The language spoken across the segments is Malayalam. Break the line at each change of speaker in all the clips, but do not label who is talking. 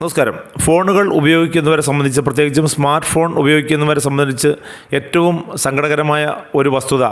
നമസ്കാരം. ഫോണുകൾ ഉപയോഗിക്കുന്നവരെ സംബന്ധിച്ച് പ്രത്യേകിച്ചും സ്മാർട്ട് ഫോൺ ഉപയോഗിക്കുന്നവരെ സംബന്ധിച്ച് ഏറ്റവും സങ്കടകരമായ ഒരു വസ്തുത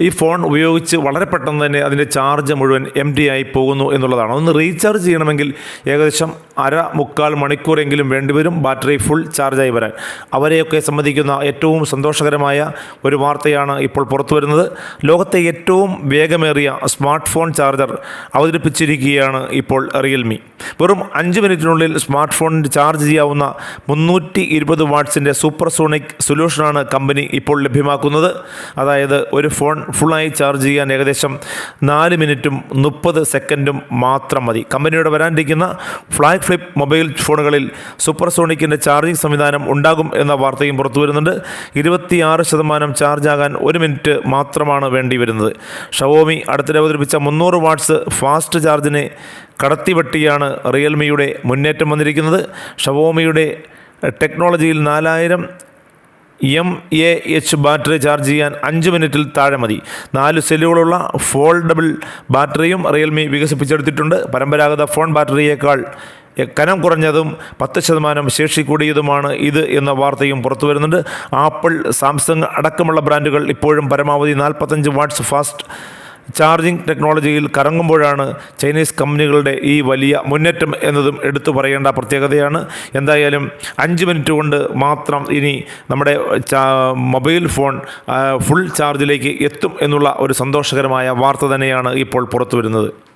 ഈ ഫോൺ ഉപയോഗിച്ച് വളരെ പെട്ടെന്ന് തന്നെ അതിന്റെ ചാർജ് മുഴുവൻ എം ഡി ആയി പോകുന്നു എന്നുള്ളതാണ്. ഒന്ന് റീചാർജ് ചെയ്യണമെങ്കിൽ ഏകദേശം അര മുക്കാൽ മണിക്കൂറെങ്കിലും വേണ്ടിവരും ബാറ്ററി ഫുൾ ചാർജായി വരാൻ. അവരെയൊക്കെ സംബന്ധിക്കുന്ന ഏറ്റവും സന്തോഷകരമായ ഒരു വാർത്തയാണ് ഇപ്പോൾ പുറത്തു വരുന്നത്. ലോകത്തെ ഏറ്റവും വേഗമേറിയ സ്മാർട്ട് ഫോൺ ചാർജർ അവതരിപ്പിച്ചിരിക്കുകയാണ് ഇപ്പോൾ റിയൽമി. വെറും അഞ്ച് മിനിറ്റിനുള്ളിൽ സ്മാർട്ട് ഫോണിന്റെ ചാർജ് ചെയ്യാവുന്ന മുന്നൂറ്റി ഇരുപത് വാട്ട്സിന്റെ സൂപ്പർ സോണിക് സൊല്യൂഷനാണ് കമ്പനി ഇപ്പോൾ ലഭ്യമാക്കുന്നത്. അതായത് ഒരു ഫോൺ ഫുള്ളായി ചാർജ് ചെയ്യാൻ ഏകദേശം നാല് മിനിറ്റും മുപ്പത് സെക്കൻഡും മാത്രം മതി. കമ്പനിയുടെ വരാനിരിക്കുന്ന ഫ്ലാഗ് ഫ്ലിപ്പ് മൊബൈൽ ഫോണുകളിൽ സൂപ്പർ സോണിക്കിന്റെ ചാർജിംഗ് സംവിധാനം ഉണ്ടാകും എന്ന വാർത്തയും പുറത്തു വരുന്നുണ്ട്. ഇരുപത്തിയാറ് ശതമാനം ആകാൻ ഒരു മിനിറ്റ് മാത്രമാണ് വേണ്ടി വരുന്നത്. ഷവോമി അടുത്തിടെ അവതരിപ്പിച്ച മുന്നൂറ് വാട്ട്സ് ഫാസ്റ്റ് ചാർജിനെ കടത്തിവെട്ടിയാണ് റിയൽമിയുടെ മുന്നേറ്റം വന്നിരിക്കുന്നത്. ഷവോമിയുടെ ടെക്നോളജിയിൽ നാലായിരം M A H battery charge ചെയ്യാൻ അഞ്ച് മിനിറ്റിൽ താഴെ മതി. നാല് സെല്ലുകളുള്ള ഫോൾഡബിൾ ബാറ്ററിയും റിയൽമി വികസിപ്പിച്ചെടുത്തിട്ടുണ്ട്. പരമ്പരാഗത ഫോൺ ബാറ്ററിയേക്കാൾ കനം കുറഞ്ഞതും പത്ത് ശതമാനം ശേഷി കൂടിയതുമാണ് ഇത് എന്ന വാർത്തയും പുറത്തു വരുന്നുണ്ട്. ആപ്പിൾ സാംസങ് അടക്കമുള്ള ബ്രാൻഡുകൾ ഇപ്പോഴും പരമാവധി നാൽപ്പത്തഞ്ച് വാട്ട്സ് ഫാസ്റ്റ് ചാർജിംഗ് ടെക്നോളജിയിൽ കറങ്ങുമ്പോഴാണ് ചൈനീസ് കമ്പനികളുടെ ഈ വലിയ മുന്നേറ്റം എന്നതും എടുത്തു പറയേണ്ട പ്രത്യേകതയാണ്. എന്തായാലും അഞ്ച് മിനിറ്റ് കൊണ്ട് മാത്രം ഇനി നമ്മുടെ മൊബൈൽ ഫോൺ ഫുൾ ചാർജിലേക്ക് എത്തും എന്നുള്ള ഒരു സന്തോഷകരമായ വാർത്ത തന്നെയാണ് ഇപ്പോൾ പുറത്തു വരുന്നത്